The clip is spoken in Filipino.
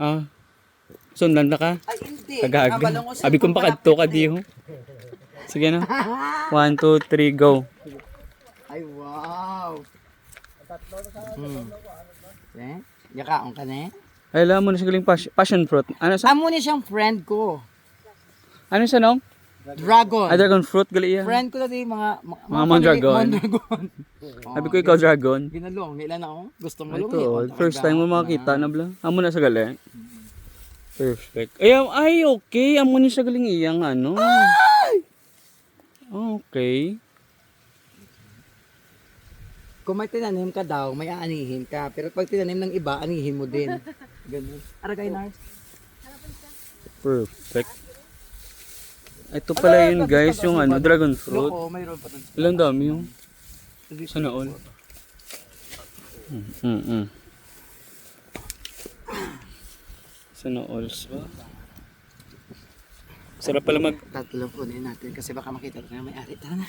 Ah. Sundan na ka? Ay, hindi. Sa Abi kong pakadto ka di ho. Sige na. One, two, three, go. Ay, wow. Hmm. Eh? Yakaon ka na eh? Ay, alam mo na sigaling pas- passion fruit. Ano sa? Amo ni siyang friend ko. Ano sa nong? Dragon. Ah, dragon fruit gali iya. Friend ko dati mga... Mga family- Mondragon. Mondragon. Sabi ko ikaw dragon. Ginalong. Ilan ako? Gusto mo Ito, lumiyon. first time mo makakita na bla. Amo na sa gali. Perfect. Ay, ay okay. Amo ni sa galing iyang ano. Okay. Kung may tinanim ka daw, may aanihin ka. Pero pag tinanim ng iba, anihin mo din. Ganun. Aragay, Nars. Perfect. Ito pala yun guys, yung ano, dragon fruit. Ilang dami yung sana all. Mm, mm, mm. Sana alls ba? Sarap pala mag Tatlo kunin natin kasi baka makita tayo may ari. Tara na.